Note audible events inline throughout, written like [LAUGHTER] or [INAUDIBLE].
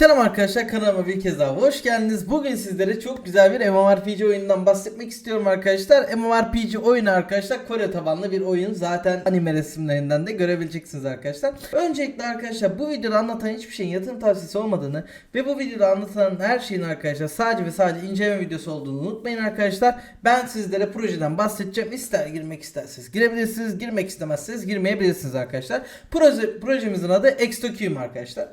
Selam arkadaşlar kanalıma bir kez daha hoş geldiniz. Bugün sizlere çok güzel bir MMORPG oyunundan bahsetmek istiyorum arkadaşlar. MMORPG oyunu arkadaşlar Kore tabanlı bir oyun. Zaten anime resimlerinden de görebileceksiniz arkadaşlar. Öncelikle arkadaşlar bu videoda anlatan hiçbir şeyin yatırım tavsiyesi olmadığını ve bu videoda anlatılan her şeyin arkadaşlar sadece ve sadece inceleme videosu olduğunu unutmayın arkadaşlar. Ben sizlere projeden bahsedeceğim. İster girmek isterseniz girebilirsiniz. Girmek istemezseniz girmeyebilirsiniz arkadaşlar. Proje, projemizin adı Extocuum arkadaşlar.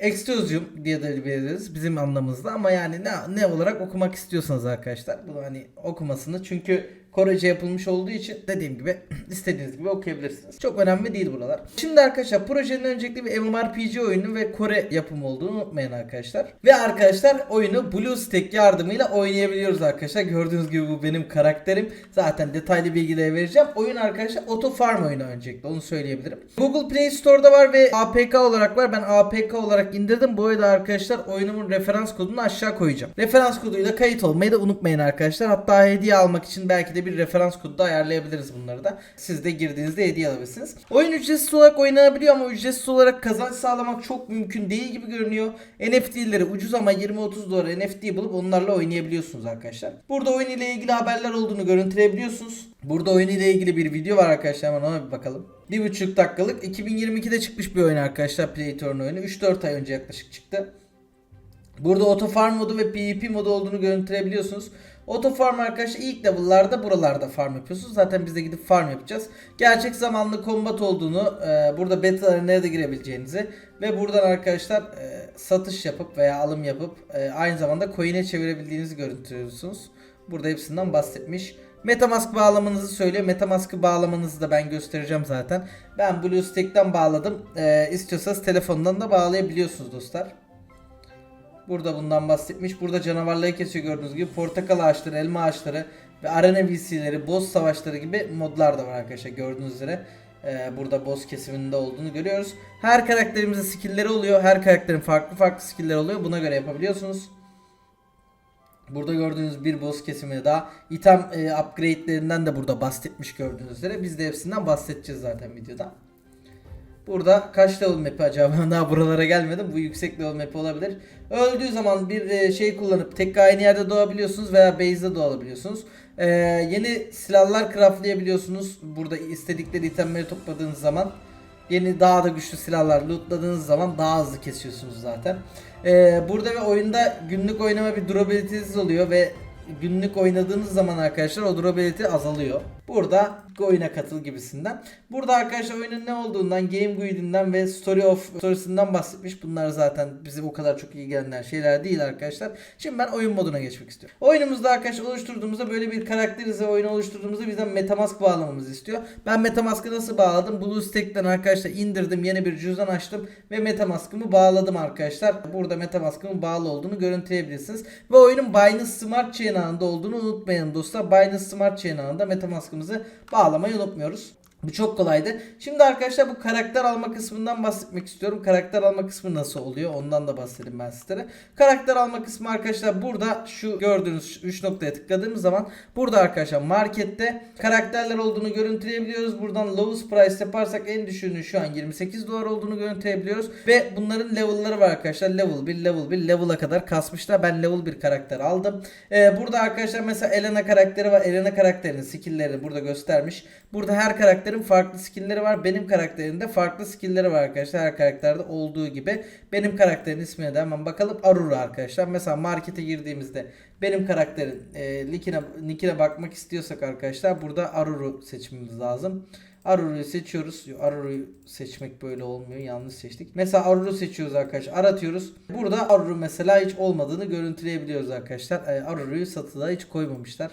Extosium diye de biliriz bizim anlamımızda ama yani ne ne olarak okumak istiyorsanız arkadaşlar bunu hani okumasını. Çünkü Korece yapılmış olduğu için dediğim gibi [CLEARS THROAT] istediğiniz gibi okuyabilirsiniz. Çok önemli değil buralar. Şimdi arkadaşlar projenin öncelikle bir MMORPG oyunu ve Kore yapımı olduğunu unutmayın arkadaşlar. Ve arkadaşlar oyunu BlueStack yardımıyla oynayabiliyoruz arkadaşlar. Gördüğünüz gibi bu benim karakterim. Zaten detaylı bilgileri vereceğim. Oyun arkadaşlar Auto Farm oyunu öncelikle onu söyleyebilirim. Google Play Store'da var ve APK olarak var. Ben APK olarak indirdim. Bu arada arkadaşlar oyunumun referans kodunu aşağı koyacağım. Referans koduyla kayıt olmayı da unutmayın arkadaşlar. Hatta hediye almak için belki de bir referans kodu da ayarlayabiliriz bunları da. Siz de girdiğinizde hediye alabilirsiniz. Oyun ücretsiz olarak oynanabiliyor ama ücretsiz olarak kazanç sağlamak çok mümkün değil gibi görünüyor. NFT'leri ucuz ama 20-30 dolara NFT bulup onlarla oynayabiliyorsunuz arkadaşlar. Burada oyun ile ilgili haberler olduğunu görüntüleyebiliyorsunuz. Burada oyun ile ilgili bir video var arkadaşlar hemen ona bir bakalım. 1,5 dakikalık 2022'de çıkmış bir oyun arkadaşlar Play Turn oyunu. 3-4 ay önce yaklaşık çıktı. Burada Auto Farm modu ve PvP modu olduğunu görüntüleyebiliyorsunuz. Auto Farm arkadaşlar ilk level'larda buralarda farm yapıyorsunuz. Zaten biz de gidip farm yapacağız. Gerçek zamanlı combat olduğunu, e, burada beta arenaya da girebileceğinizi ve buradan arkadaşlar e, satış yapıp veya alım yapıp e, aynı zamanda coin'e çevirebildiğinizi görüntülüyorsunuz. Burada hepsinden bahsetmiş. Metamask bağlamanızı söylüyor. Metamask'ı bağlamanızı da ben göstereceğim zaten. Ben BlueStack'ten bağladım. E, istiyorsanız telefondan da bağlayabiliyorsunuz dostlar. Burada bundan bahsetmiş. Burada canavarları kesiyor gördüğünüz gibi. Portakal ağaçları, elma ağaçları ve arena VC'leri, boss savaşları gibi modlar da var arkadaşlar gördüğünüz üzere. Ee, burada boss kesiminde olduğunu görüyoruz. Her karakterimizin skill'leri oluyor. Her karakterin farklı farklı skill'leri oluyor. Buna göre yapabiliyorsunuz. Burada gördüğünüz bir boss kesimi daha. Item e, upgrade'lerinden de burada bahsetmiş gördüğünüz üzere. Biz de hepsinden bahsedeceğiz zaten videoda. Burada kaç level map'i acaba? [LAUGHS] Daha buralara gelmedim. Bu yüksek level map'i olabilir. Öldüğü zaman bir e, şey kullanıp tek aynı yerde doğabiliyorsunuz veya base'de doğabiliyorsunuz. Ee, yeni silahlar craftlayabiliyorsunuz. Burada istedikleri itemleri topladığınız zaman yeni daha da güçlü silahlar lootladığınız zaman daha hızlı kesiyorsunuz zaten. Ee, burada ve oyunda günlük oynama bir durability'niz oluyor ve günlük oynadığınız zaman arkadaşlar o durability azalıyor. Burada oyuna katıl gibisinden. Burada arkadaşlar oyunun ne olduğundan, game guide'inden ve story of storiesinden bahsetmiş. Bunlar zaten bize o kadar çok ilgilenen şeyler değil arkadaşlar. Şimdi ben oyun moduna geçmek istiyorum. Oyunumuzda arkadaşlar oluşturduğumuzda böyle bir karakterize oyunu oluşturduğumuzda bizden Metamask bağlamamızı istiyor. Ben Metamask'ı nasıl bağladım? BlueStack'ten arkadaşlar indirdim. Yeni bir cüzdan açtım ve Metamask'ımı bağladım arkadaşlar. Burada Metamask'ımın bağlı olduğunu görüntüleyebilirsiniz. Ve oyunun Binance Smart Chain olduğunu unutmayın dostlar. Binance Smart Chain Metamask'ımızı bağlamayı unutmuyoruz. Bu çok kolaydı. Şimdi arkadaşlar bu karakter alma kısmından bahsetmek istiyorum. Karakter alma kısmı nasıl oluyor? Ondan da bahsedeyim ben sizlere. Karakter alma kısmı arkadaşlar burada şu gördüğünüz 3 noktaya tıkladığımız zaman burada arkadaşlar markette karakterler olduğunu görüntüleyebiliyoruz. Buradan lowest price yaparsak en düşüğünün şu an 28 dolar olduğunu görüntüleyebiliyoruz. Ve bunların level'ları var arkadaşlar. Level 1, level 1, level'a kadar kasmışlar. Ben level 1 karakter aldım. Ee, burada arkadaşlar mesela Elena karakteri var. Elena karakterinin skill'lerini burada göstermiş. Burada her karakter karakterin farklı skill'leri var. Benim karakterimde farklı skill'leri var arkadaşlar. Her karakterde olduğu gibi. Benim karakterin ismine de hemen bakalım. Arura arkadaşlar. Mesela markete girdiğimizde benim karakterin e, nickine, nickine bakmak istiyorsak arkadaşlar burada Aruru seçmemiz lazım. Aruru'yu seçiyoruz. Aruru'yu seçmek böyle olmuyor. Yanlış seçtik. Mesela Aruru seçiyoruz arkadaşlar. Aratıyoruz. Burada Aruru mesela hiç olmadığını görüntüleyebiliyoruz arkadaşlar. E, Aruru'yu satıda hiç koymamışlar.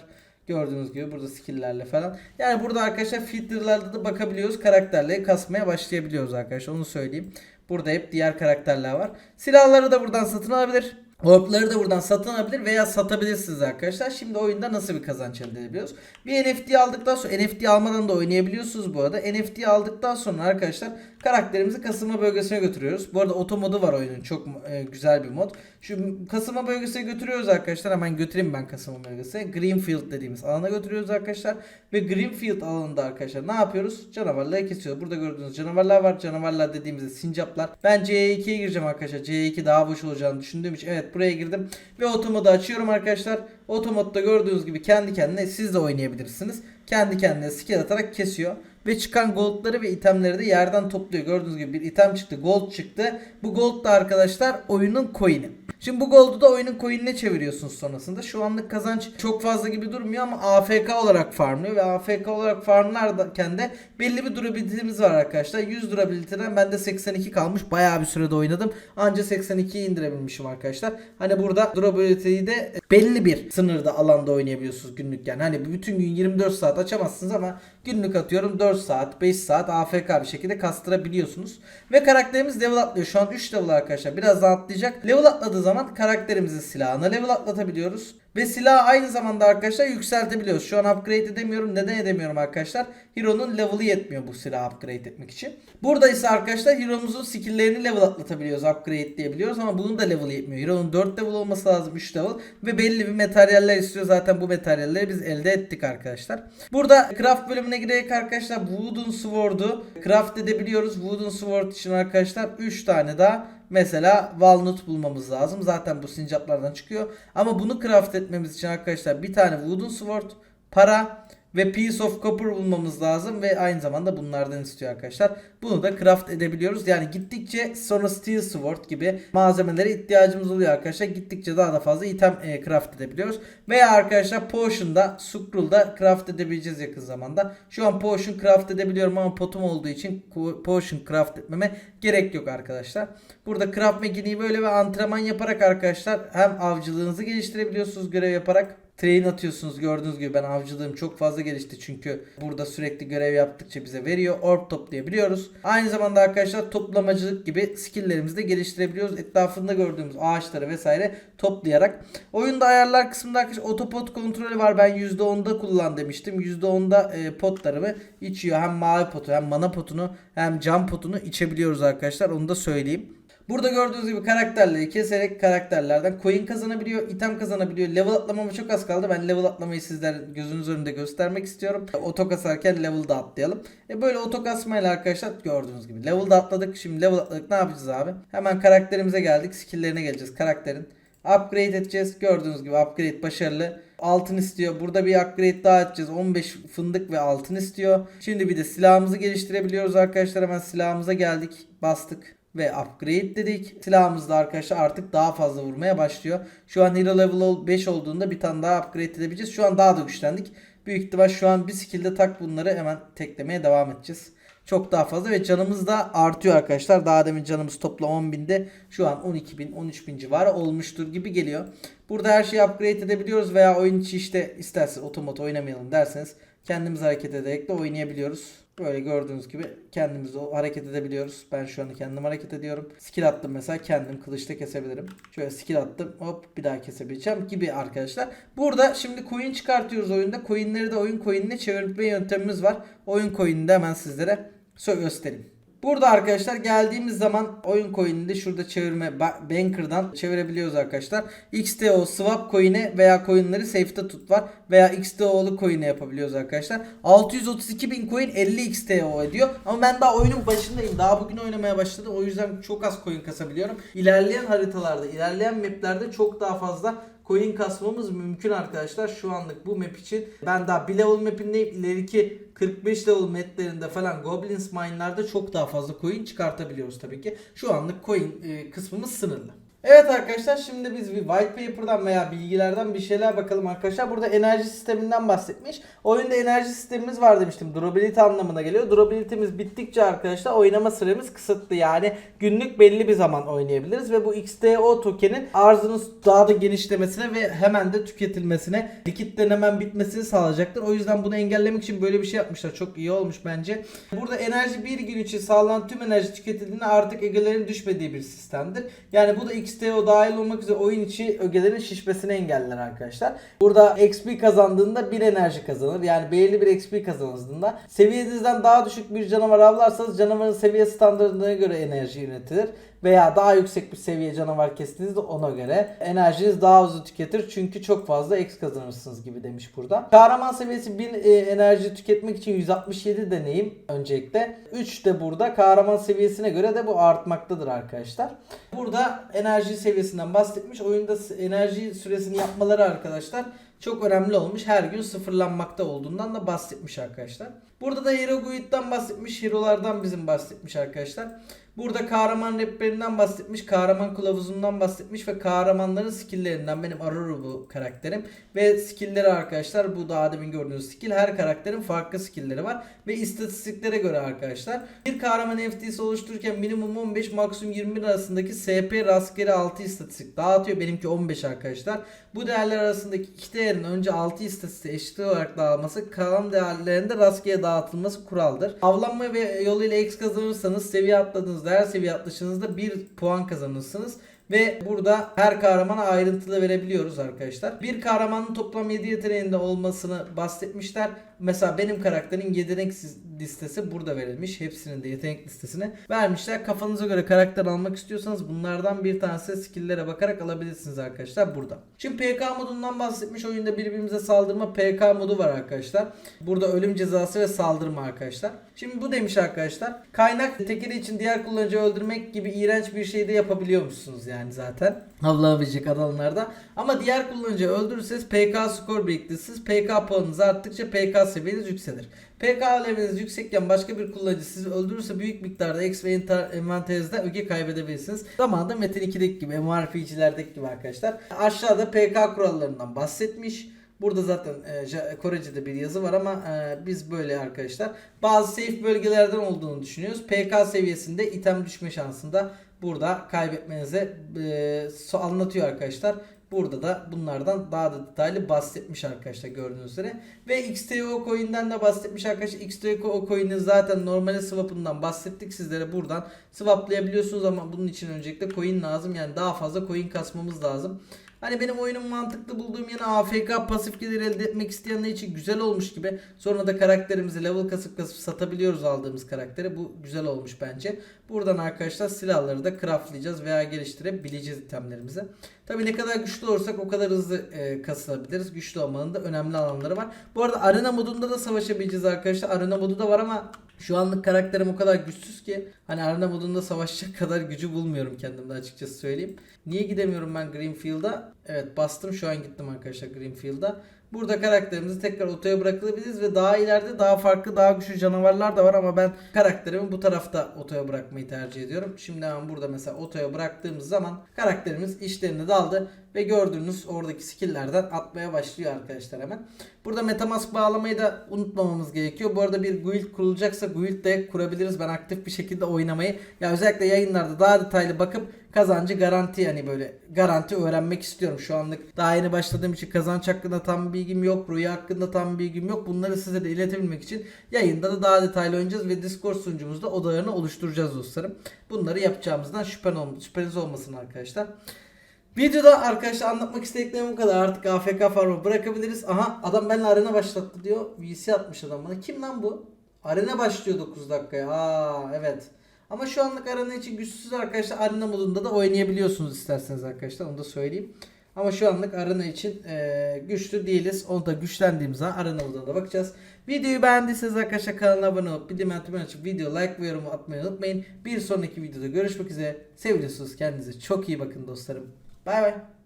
Gördüğünüz gibi burada skill'lerle falan. Yani burada arkadaşlar filtre'larda da bakabiliyoruz. Karakterleri kasmaya başlayabiliyoruz arkadaşlar. Onu söyleyeyim. Burada hep diğer karakterler var. Silahları da buradan satın alabilir. Orb'ları da buradan satın alabilir veya satabilirsiniz arkadaşlar. Şimdi oyunda nasıl bir kazanç elde edebiliyoruz? Bir NFT aldıktan sonra NFT almadan da oynayabiliyorsunuz bu arada. NFT aldıktan sonra arkadaşlar karakterimizi kasılma bölgesine götürüyoruz. Bu arada otomodu var oyunun. Çok e, güzel bir mod. Şu kasılma bölgesine götürüyoruz arkadaşlar. Hemen götüreyim ben kasılma bölgesine. Greenfield dediğimiz alana götürüyoruz arkadaşlar. Ve Greenfield alanında arkadaşlar ne yapıyoruz? Canavarları kesiyoruz. Burada gördüğünüz canavarlar var. Canavarlar dediğimizde sincaplar. Ben C2'ye gireceğim arkadaşlar. C2 daha boş olacağını düşündüğüm için evet buraya girdim. Ve otomodu açıyorum arkadaşlar. Otomodda gördüğünüz gibi kendi kendine siz de oynayabilirsiniz. Kendi kendine skill atarak kesiyor. Ve çıkan goldları ve itemleri de yerden topluyor. Gördüğünüz gibi bir item çıktı. Gold çıktı. Bu gold da arkadaşlar oyunun coin'i. Şimdi bu gold'u da oyunun coin'ine çeviriyorsunuz sonrasında. Şu anlık kazanç çok fazla gibi durmuyor ama AFK olarak farmlıyor ve AFK olarak farmlarken de belli bir durability'miz var arkadaşlar. 100 durability'den bende 82 kalmış. Bayağı bir sürede oynadım. Anca 82'yi indirebilmişim arkadaşlar. Hani burada durability'yi de belli bir sınırda alanda oynayabiliyorsunuz günlük yani. Hani bütün gün 24 saat açamazsınız ama günlük atıyorum 4 saat 5 saat AFK bir şekilde kastırabiliyorsunuz. Ve karakterimiz level atlıyor. Şu an 3 level arkadaşlar. Birazdan atlayacak. Level atladığı zaman karakterimizin silahına level atlatabiliyoruz. Ve silahı aynı zamanda arkadaşlar yükseltebiliyoruz. Şu an upgrade edemiyorum. Neden edemiyorum arkadaşlar? Hero'nun level'ı yetmiyor bu silahı upgrade etmek için. Burada ise arkadaşlar Hero'muzun skill'lerini level atlatabiliyoruz. Upgrade diyebiliyoruz ama bunun da level yetmiyor. Hero'nun 4 level olması lazım 3 level. Ve belli bir materyaller istiyor. Zaten bu materyalleri biz elde ettik arkadaşlar. Burada craft bölümüne girerek arkadaşlar Wooden Sword'u craft edebiliyoruz. Wooden Sword için arkadaşlar 3 tane daha Mesela walnut bulmamız lazım. Zaten bu sincaplardan çıkıyor. Ama bunu craft etmemiz için arkadaşlar bir tane wooden sword, para ve piece of copper bulmamız lazım ve aynı zamanda bunlardan istiyor arkadaşlar. Bunu da craft edebiliyoruz. Yani gittikçe sonra steel sword gibi malzemelere ihtiyacımız oluyor arkadaşlar. Gittikçe daha da fazla item e, craft edebiliyoruz. Veya arkadaşlar potion'da, scroll'da craft edebileceğiz yakın zamanda. Şu an potion craft edebiliyorum ama potum olduğu için potion craft etmeme gerek yok arkadaşlar. Burada craft mekaniği böyle ve antrenman yaparak arkadaşlar hem avcılığınızı geliştirebiliyorsunuz görev yaparak train atıyorsunuz gördüğünüz gibi ben avcılığım çok fazla gelişti çünkü burada sürekli görev yaptıkça bize veriyor. Orb toplayabiliyoruz. Aynı zamanda arkadaşlar toplamacılık gibi skilllerimizi de geliştirebiliyoruz. Etrafında gördüğümüz ağaçları vesaire toplayarak. Oyunda ayarlar kısmında arkadaşlar otopot kontrolü var. Ben %10'da kullan demiştim. %10'da e, potlarımı içiyor. Hem mavi potu hem mana potunu hem cam potunu içebiliyoruz arkadaşlar. Onu da söyleyeyim. Burada gördüğünüz gibi karakterleri keserek karakterlerden coin kazanabiliyor, item kazanabiliyor. Level atlamama çok az kaldı. Ben level atlamayı sizler gözünüz önünde göstermek istiyorum. Oto kasarken level da atlayalım. E böyle oto kasmayla arkadaşlar gördüğünüz gibi level da atladık. Şimdi level atladık ne yapacağız abi? Hemen karakterimize geldik. Skill'lerine geleceğiz karakterin. Upgrade edeceğiz. Gördüğünüz gibi upgrade başarılı. Altın istiyor. Burada bir upgrade daha edeceğiz. 15 fındık ve altın istiyor. Şimdi bir de silahımızı geliştirebiliyoruz arkadaşlar. Hemen silahımıza geldik. Bastık ve upgrade dedik. Silahımız da arkadaşlar artık daha fazla vurmaya başlıyor. Şu an hero level 5 olduğunda bir tane daha upgrade edebileceğiz. Şu an daha da güçlendik. Büyük ihtimal şu an bir skill'de tak bunları hemen teklemeye devam edeceğiz. Çok daha fazla ve canımız da artıyor arkadaşlar. Daha demin canımız toplam 10.000'de şu an 12.000 13.000 civarı olmuştur gibi geliyor. Burada her şeyi upgrade edebiliyoruz veya oyun içi işte isterseniz otomat oynamayalım derseniz kendimiz hareket ederek de oynayabiliyoruz. Böyle gördüğünüz gibi kendimiz hareket edebiliyoruz. Ben şu anda kendim hareket ediyorum. Skill attım mesela kendim kılıçta kesebilirim. Şöyle skill attım hop bir daha kesebileceğim gibi arkadaşlar. Burada şimdi coin çıkartıyoruz oyunda. Coinleri de oyun coinine çevirme yöntemimiz var. Oyun coinini de hemen sizlere göstereyim. Burada arkadaşlar geldiğimiz zaman oyun coin'inde şurada çevirme banker'dan çevirebiliyoruz arkadaşlar. XTO swap coin'e veya coin'leri safe'te tut var veya XTO'lu coin'e yapabiliyoruz arkadaşlar. 632 bin coin 50 XTO ediyor. Ama ben daha oyunun başındayım. Daha bugün oynamaya başladım. O yüzden çok az coin kasabiliyorum. İlerleyen haritalarda, ilerleyen maplerde çok daha fazla coin kasmamız mümkün arkadaşlar. Şu anlık bu map için ben daha bir level mapindeyim. İleriki 45 level maplerinde falan Goblins Mine'larda çok daha fazla coin çıkartabiliyoruz tabii ki. Şu anlık coin e, kısmımız sınırlı. Evet arkadaşlar şimdi biz bir white paper'dan veya bilgilerden bir şeyler bakalım arkadaşlar. Burada enerji sisteminden bahsetmiş. Oyunda enerji sistemimiz var demiştim. Durability anlamına geliyor. Durability'miz bittikçe arkadaşlar oynama süremiz kısıtlı. Yani günlük belli bir zaman oynayabiliriz ve bu XTO token'in arzının daha da genişlemesine ve hemen de tüketilmesine, likitten hemen bitmesini sağlayacaktır. O yüzden bunu engellemek için böyle bir şey yapmışlar. Çok iyi olmuş bence. Burada enerji bir gün için sağlanan tüm enerji tüketildiğinde artık egelerin düşmediği bir sistemdir. Yani bu da XTO dahil olmak üzere oyun içi ögelerin şişmesini engeller arkadaşlar. Burada XP kazandığında bir enerji kazanır. Yani belirli bir XP kazandığında seviyenizden daha düşük bir canavar avlarsanız canavarın seviye standartına göre enerji yönetilir. Veya daha yüksek bir seviye canavar kestiğinizde ona göre enerjiniz daha hızlı tüketir. Çünkü çok fazla X kazanırsınız gibi demiş burada. Kahraman seviyesi 1000 e, enerji tüketmek için 167 deneyim öncelikle. 3 de burada kahraman seviyesine göre de bu artmaktadır arkadaşlar. Burada enerji seviyesinden bahsetmiş. Oyunda enerji süresini yapmaları arkadaşlar çok önemli olmuş. Her gün sıfırlanmakta olduğundan da bahsetmiş arkadaşlar. Burada da Hero Guide'dan bahsetmiş. Hero'lardan bizim bahsetmiş arkadaşlar. Burada kahraman rehberinden bahsetmiş, kahraman kılavuzundan bahsetmiş ve kahramanların skill'lerinden benim Aurora bu karakterim. Ve skill'leri arkadaşlar bu daha demin gördüğünüz skill her karakterin farklı skill'leri var. Ve istatistiklere göre arkadaşlar bir kahraman FT'si oluştururken minimum 15 maksimum 20 arasındaki SP rastgele 6 istatistik dağıtıyor. Benimki 15 arkadaşlar. Bu değerler arasındaki iki değerin önce 6 istatistiği eşit olarak dağılması kalan değerlerinde rastgele dağıtılması kuraldır. Avlanma ve yoluyla X kazanırsanız seviye atladığınızda her seviye atlaşınızda 1 puan kazanırsınız. Ve burada her kahramana ayrıntılı verebiliyoruz arkadaşlar. Bir kahramanın toplam 7 yeteneğinde olmasını bahsetmişler. Mesela benim karakterin yetenek listesi burada verilmiş. Hepsinin de yetenek listesini vermişler. Kafanıza göre karakter almak istiyorsanız bunlardan bir tanesi skill'lere bakarak alabilirsiniz arkadaşlar burada. Şimdi PK modundan bahsetmiş. Oyunda birbirimize saldırma PK modu var arkadaşlar. Burada ölüm cezası ve saldırma arkadaşlar. Şimdi bu demiş arkadaşlar. Kaynak tekeri için diğer kullanıcıyı öldürmek gibi iğrenç bir şey de yapabiliyormuşsunuz yani zaten. Avlanabilecek alanlarda. Ama diğer kullanıcıyı öldürürseniz PK skor biriktirirsiniz. PK puanınız arttıkça PK seviyeniz yükselir. PK leveliniz yüksekken başka bir kullanıcı sizi öldürürse büyük miktarda X ve envanterinizden öge kaybedebilirsiniz. Zamanında Metin 2'deki gibi MMORPG'lerdeki gibi arkadaşlar. Aşağıda PK kurallarından bahsetmiş. Burada zaten e, Korece'de bir yazı var ama e, biz böyle arkadaşlar. Bazı safe bölgelerden olduğunu düşünüyoruz. PK seviyesinde item düşme şansında burada kaybetmenize e, anlatıyor arkadaşlar. Burada da bunlardan daha da detaylı bahsetmiş arkadaşlar gördüğünüz üzere. Ve XTO coin'den de bahsetmiş arkadaşlar. XTO coin'in zaten normali swap'ından bahsettik sizlere buradan swaplayabiliyorsunuz ama bunun için öncelikle coin lazım. Yani daha fazla coin kasmamız lazım. Hani benim oyunun mantıklı bulduğum yanı AFK pasif gelir elde etmek isteyenler için güzel olmuş gibi. Sonra da karakterimizi level kasıp kasıp satabiliyoruz aldığımız karakteri. Bu güzel olmuş bence. Buradan arkadaşlar silahları da craftlayacağız veya geliştirebileceğiz itemlerimizi. Tabi ne kadar güçlü olursak o kadar hızlı e, kasılabiliriz. Güçlü olmanın da önemli alanları var. Bu arada arena modunda da savaşabileceğiz arkadaşlar. Arena modu da var ama şu anlık karakterim o kadar güçsüz ki hani arena modunda savaşacak kadar gücü bulmuyorum kendimde açıkçası söyleyeyim. Niye gidemiyorum ben Greenfield'a? Evet bastım şu an gittim arkadaşlar Greenfield'a. Burada karakterimizi tekrar otoya bırakabiliriz ve daha ileride daha farklı daha güçlü canavarlar da var ama ben karakterimi bu tarafta otoya bırakmayı tercih ediyorum. Şimdi hemen burada mesela otoya bıraktığımız zaman karakterimiz işlerine daldı ve gördüğünüz oradaki skill'lerden atmaya başlıyor arkadaşlar hemen. Burada metamask bağlamayı da unutmamamız gerekiyor. Bu arada bir guild kurulacaksa guild de kurabiliriz. Ben aktif bir şekilde oynamayı ya özellikle yayınlarda daha detaylı bakıp kazancı garanti yani böyle garanti öğrenmek istiyorum. Şu anlık daha yeni başladığım için kazanç hakkında tam bilgim yok. Rüya hakkında tam bilgim yok. Bunları size de iletebilmek için yayında da daha detaylı oynayacağız ve Discord sunucumuzda odalarını oluşturacağız dostlarım. Bunları yapacağımızdan şüphen ol şüpheniz olmasın arkadaşlar. Videoda arkadaşlar anlatmak istediklerim bu kadar. Artık AFK farmı bırakabiliriz. Aha adam benimle arena başlattı diyor. VC atmış adam bana. Kim lan bu? Arena başlıyor 9 dakikaya. Aa evet. Ama şu anlık arena için güçsüz arkadaşlar. Arena modunda da oynayabiliyorsunuz isterseniz arkadaşlar. Onu da söyleyeyim. Ama şu anlık arena için e, güçlü değiliz. Onu da güçlendiğimiz zaman arena moduna da bakacağız. Videoyu beğendiyseniz arkadaşlar kanala abone olup bildirim atmayı açıp video like ve yorum atmayı unutmayın. Bir sonraki videoda görüşmek üzere. Seviyorsunuz. Kendinize çok iyi bakın dostlarım. Bay bay.